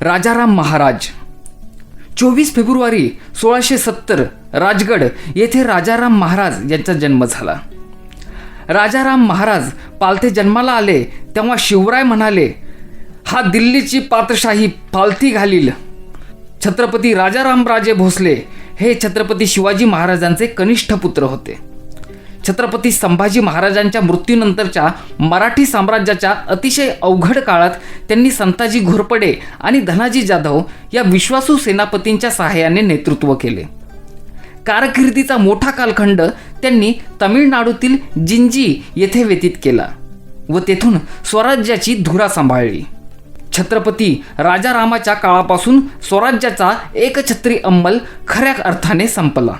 राजाराम महाराज. चोवीस फेब्रुवारी सोळाशे सत्तर राजगड येथे राजाराम महाराज यांचा जन्म झाला. राजाराम महाराज पालथे जन्माला आले तेव्हा शिवराय म्हणाले हा दिल्लीची पात्रशाही पालथी घालील. छत्रपती राजारामराजे भोसले हे छत्रपती शिवाजी महाराजांचे कनिष्ठ पुत्र होते. छत्रपती संभाजी महाराजांच्या मृत्यूनंतरच्या मराठी साम्राज्याच्या अतिशय अवघड काळात त्यांनी संताजी घोरपडे आणि धनाजी जाधव या विश्वासू सेनापतींच्या सहाय्याने नेतृत्व केले. कारकिर्दीचा मोठा कालखंड त्यांनी तमिळनाडूतील जिंजी येथे व्यतीत केला व तेथून स्वराज्याची धुरा सांभाळली. छत्रपती राजारामाच्या काळापासून स्वराज्याचा एकछत्री अंमल खऱ्या अर्थाने संपला.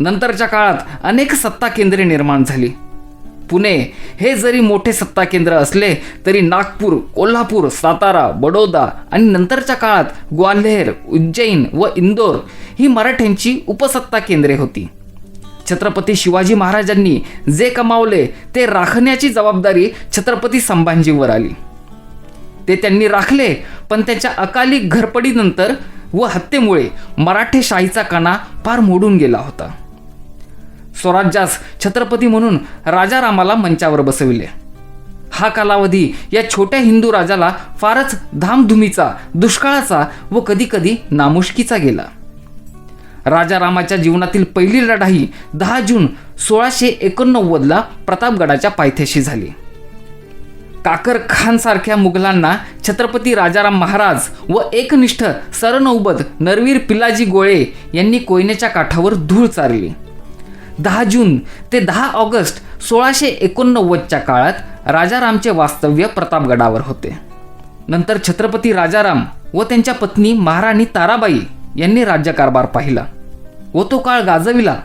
नंतरच्या काळात अनेक सत्ता केंद्रे निर्माण झाली. पुणे हे जरी मोठे सत्ता केंद्र असले तरी नागपूर कोल्हापूर सातारा बडोदा आणि नंतरच्या काळात ग्वाल्हेर उज्जैन व इंदोर ही मराठ्यांची उपसत्ता केंद्रे होती. छत्रपती शिवाजी महाराजांनी जे कमावले ते राखण्याची जबाबदारी छत्रपती संभाजीवर आली. ते त्यांनी राखले पण त्यांच्या अकाली घरपडीनंतर व हत्येमुळे मराठेशाहीचा कणा फार मोडून गेला होता. स्वराज्यास छत्रपती म्हणून राजारामाला मंचावर बसविले. हा कालावधी या छोट्या हिंदू राजाला फारच धामधुमीचा दुष्काळाचा व कधीकधी नामुष्कीचा गेला. राजारामाच्या जीवनातील पहिली लढाई दहा जून सोळाशे एकोणनव्वदला प्रतापगडाच्या पायथ्याशी झाली. काकर खानसारख्या मुघलांना छत्रपती राजाराम महाराज व एकनिष्ठ सरनौबत नरवीर पिलाजी गोळे यांनी कोयनेच्या काठावर धूळ चारली. दहा जून ते दहा ऑगस्ट सोळाशे एकोणनव्वदच्या काळात राजारामचे वास्तव्य प्रतापगडावर होते. नंतर छत्रपती राजाराम व त्यांच्या पत्नी महाराणी ताराबाई यांनी राज्यकारभार पाहिला व तो काळ गाजविला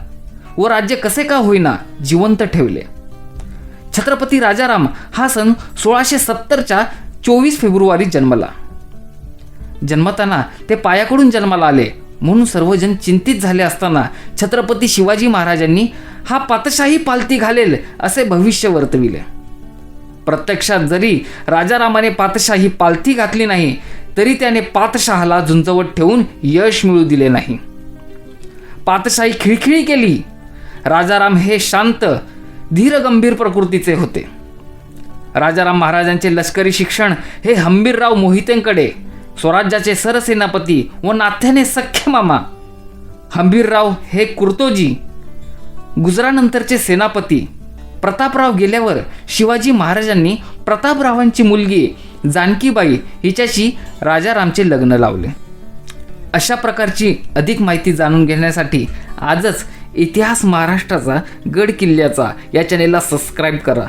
व राज्य कसे का होईना जिवंत ठेवले. छत्रपती राजाराम हा सन सोळाशे सत्तरच्या चोवीस फेब्रुवारी जन्मला. जन्मताना ते पायाकडून जन्माला आले म्हणून सर्वजण चिंतित झाले असताना छत्रपती शिवाजी महाराजांनी हा पातशाही पालती घालेल असे भविष्य वर्तविले. प्रत्यक्षात जरी राजारामाने पातशाही पालथी घातली नाही तरी त्याने पातशहाला झुंजवत ठेवून यश मिळू दिले नाही. पातशाही खिळखिळी केली. राजाराम हे शांत धीरगंभीर प्रकृतीचे होते. राजाराम महाराजांचे लष्करी शिक्षण हे हंबीरराव मोहितेंकडे स्वराज्याचे सरसेनापती व नाथ्याने सख्खे मामा. हंबीरराव हे कुर्तोजी गुजरानंतरचे सेनापती. प्रतापराव गेल्यावर शिवाजी महाराजांनी प्रतापरावांची मुलगी जानकीबाई हिच्याशी राजारामचे लग्न लावले. अशा प्रकारची अधिक माहिती जाणून घेण्यासाठी आजच इतिहास महाराष्ट्राचा गड किल्ल्याचा या चॅनेलला सबस्क्राईब करा.